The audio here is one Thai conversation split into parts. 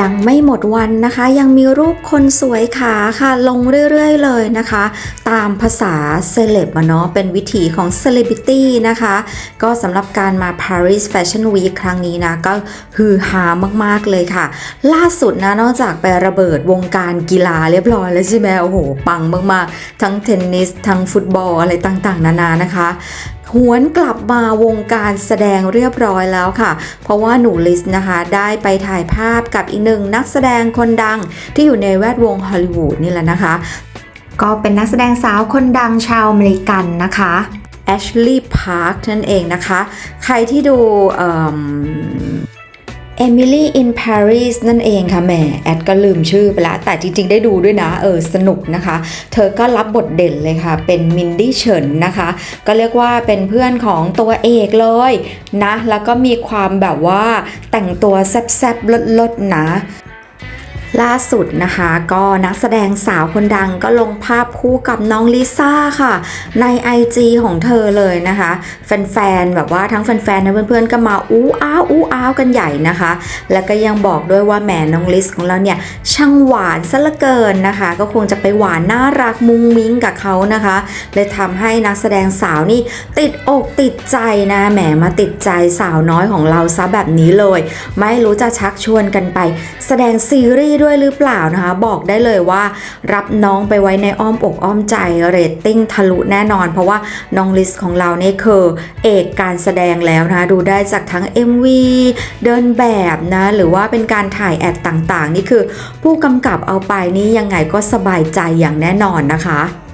ยังไม่หมดวันนะคะ ยังมีรูปคนสวยขาค่ะ ลงเรื่อยๆเลยนะคะ ตามภาษาเซเลบเนาะเป็นวิถีของเซเลบริตี้นะคะ ก็สำหรับการมา Paris Fashion Week ครั้งนี้นะ ก็ฮือฮามากๆเลยค่ะ ล่าสุดนะ นอกจากไประเบิดวงการกีฬาเรียบร้อยแล้วใช่ไหมโอ้โห ปังมากๆ ทั้งเทนนิส ทั้งฟุตบอลอะไรต่างๆ นานานะคะ หวนกลับมาวงการแสดงเรียบร้อยแล้วค่ะ เพราะว่าหนูลิสนะคะได้ไปถ่ายภาพกับอีกหนึ่งนักแสดงคนดังที่อยู่ในแวดวงฮอลลีวูดนี่แหละนะคะ ก็เป็นนักแสดงสาวคนดังชาวอเมริกันนะคะแอชลีย์พาร์คนั่นเองนะคะ ใครที่ดู เอมิลี่อินปารีสนั่นเองค่ะแหมแอดก็ลืมชื่อไปละแต่จริง ๆ ได้ดูด้วยนะเออสนุกนะคะ เธอก็รับบทเด่นเลยค่ะ เป็นมินดี้เฉินนะคะ ก็เรียกว่าเป็นเพื่อนของตัวเอกเลยนะ แล้วก็มีความแบบว่าแต่งตัวแซ่บๆลดๆนะ ล่าสุดนะคะก็นักแสดงสาวคนดังก็ลงภาพคู่กับน้องลิซ่าค่ะ ใน IG ของเธอเลยนะคะ แฟนๆ แบบว่าทั้งแฟนๆและเพื่อนๆ ก็มาอู้อ้าวอู้อ้าวกันใหญ่นะคะ แล้วก็ยังบอกด้วยว่าแหมน้องลิสของเราเนี่ยช่างหวานซะเหลือเกินนะคะ ก็คงจะไปหวานน่ารักมุ้งมิ้งกับเขานะคะเลยทำให้นักแสดงสาวนี่ติดอกติดใจนะแหมมาติดใจสาวน้อยของเราซะแบบนี้เลย ไม่รู้จะชักชวนกันไป แสดงซีรีส์ด้วยวยหรือเปล่านะคะ บอกได้เลยว่า รับน้องไปไว้ในอ้อมอกอ้อมใจเรตติ้งทะลุแน่นอน เพราะว่าน้องลิสของเราเนี่ยคือเอกการแสดงแล้วนะะดูได้จากทั้ง MV เดินแบบนะ หรือว่าเป็นการถ่ายแอดต่างๆ นี่คือผู้กำกับเอาไปนี่ยังไงก็สบายใจอย่างแน่นอนนะคะ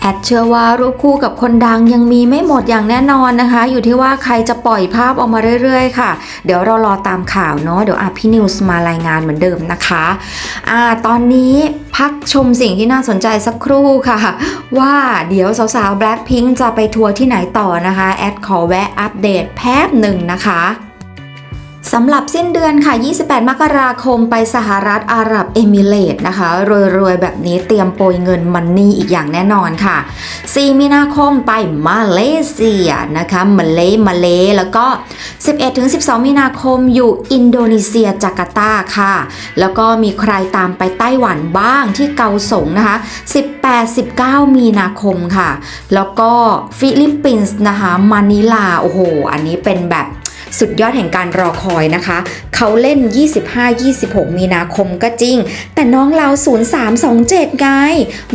แอดเชื่อว่ารูปคู่กับคนดังยังมีไม่หมดอย่างแน่นอนนะคะ อยู่ที่ว่าใครจะปล่อยภาพออกมาเรื่อยๆ ค่ะ เดี๋ยวเรารอตามข่าวเนาะเดี๋ยวอาพี่นิวส์มารายงานเหมือนเดิมนะคะอ่าตอนนี้พักชมสิ่งที่น่าสนใจสักครู่ค่ะ ว่าเดี๋ยวสาวๆ Blackpink จะไปทัวร์ที่ไหนต่อนะคะ แอดขอแวะอัปเดตแป๊บหนึ่งนะคะ สำหรับสิ้นเดือนค่ะ 28 มกราคมไปสหรัฐอาหรับเอมิเรต์นะคะ รวยๆ แบบนี้เตรียมโปรยเงินมันนี่อีกอย่างแน่นอนค่ะ 4 มีนาคมไปมาเลเซียนะคะมาเลมาเลแล้วก็ 11-12 มีนาคมอยู่อินโดนีเซียจาการ์ตาค่ะ แล้วก็มีใครตามไปไต้หวันบ้างที่เกาสงนะคะ 18-19 มีนาคมค่ะ แล้วก็ฟิลิปปินส์นะคะมะนิลา โอ้โห อันนี้เป็นแบบ สุดยอดแห่งการรอคอยนะคะ เขาเล่น 25-26 มีนาคมก็จริง แต่น้องเรา 0327 ไง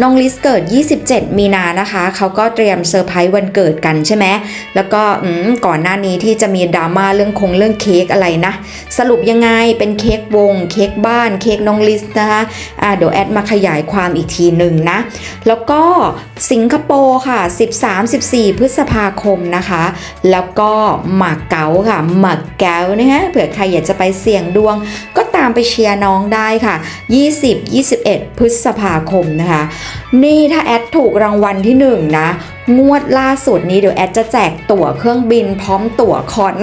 น้องลิสเกิด 27 มีนานะคะ เขาก็เตรียมเซอร์ไพรส์วันเกิดกันใช่ไหม แล้วก็ก่อนหน้านี้ที่จะมีดราม่าเรื่องคงเรื่องเค้กอะไรนะ สรุปยังไงเป็นเค้กวง เค้กบ้านเค้กน้องลิสนะคะอ่าเดี๋ยวแอดมาขยายความอีกทีหนึ่งนะ แล้วก็สิงคโปร์ค่ะ 13-14 พฤษภาคมนะคะ แล้วก็มาเก๋าค่ะหมากแก้วนะฮะเผื่อใครอยากจะไปเสี่ยงดวง ก็ตามไปเชียร์น้องได้ค่ะ 20-21 พฤษภาคมนะคะ นี่ถ้าแอดถูกรางวัลที่หนึ่งนะงวดล่าสุดนี้เดี๋ยวแอดจะแจกตั๋วเครื่องบินพร้อมตั๋วคอน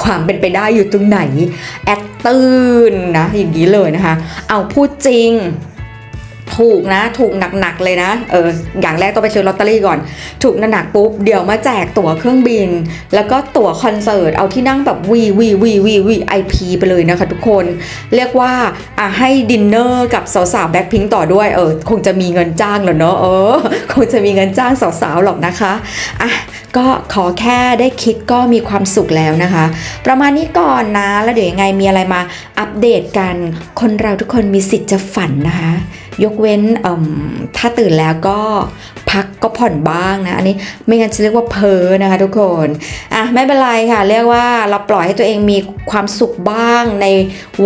ความเป็นไปได้อยู่ตรงไหน แอดตื่นนะ อย่างนี้เลยนะคะ เอาพูดจริง ถูกนะถูกหนักๆเลยนะเอออย่างแรกต้องไปซื้อลอตเตอรี่ก่อน ถูกหนักๆปุ๊บเดี๋ยวมาแจกตั๋วเครื่องบิน แล้วก็ตั๋วคอนเสิร์ตเอาที่นั่งแบบวีวีวีวีวีไอพีไปเลยนะคะทุกคน เรียกว่าอะให้ดินเนอร์กับสาวๆแบ็คพิงต่อด้วยเออคงจะมีเงินจ้างเหรอเนอะเออคงจะมีเงินจ้างสาวๆหรอกนะคะอะก็ขอแค่ได้คิดก็มีความสุขแล้วนะคะ ประมาณนี้ก่อนนะ แล้วเดี๋ยวยังไงมีอะไรมาอัปเดตกัน คนเราทุกคนมีสิทธิ์จะฝันนะคะ ยกเว้นถ้าตื่นแล้วก็พักก็ผ่อนบ้างนะ อันนี้ไม่งั้นจะเรียกว่าเพ้อนะคะทุกคน อะไม่เป็นไรค่ะ เรียกว่าเราปล่อยให้ตัวเองมีความสุขบ้างใน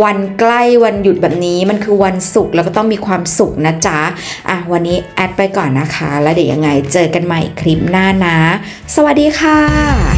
วันใกล้วันหยุดแบบนี้มันคือวันศุกร์แล้วก็ต้องมีความสุขนะจ๊ะ อะวันนี้แอดไปก่อนนะคะ แล้วเดี๋ยวยังไงเจอกันใหม่คลิปหน้านะ สวัสดีค่ะ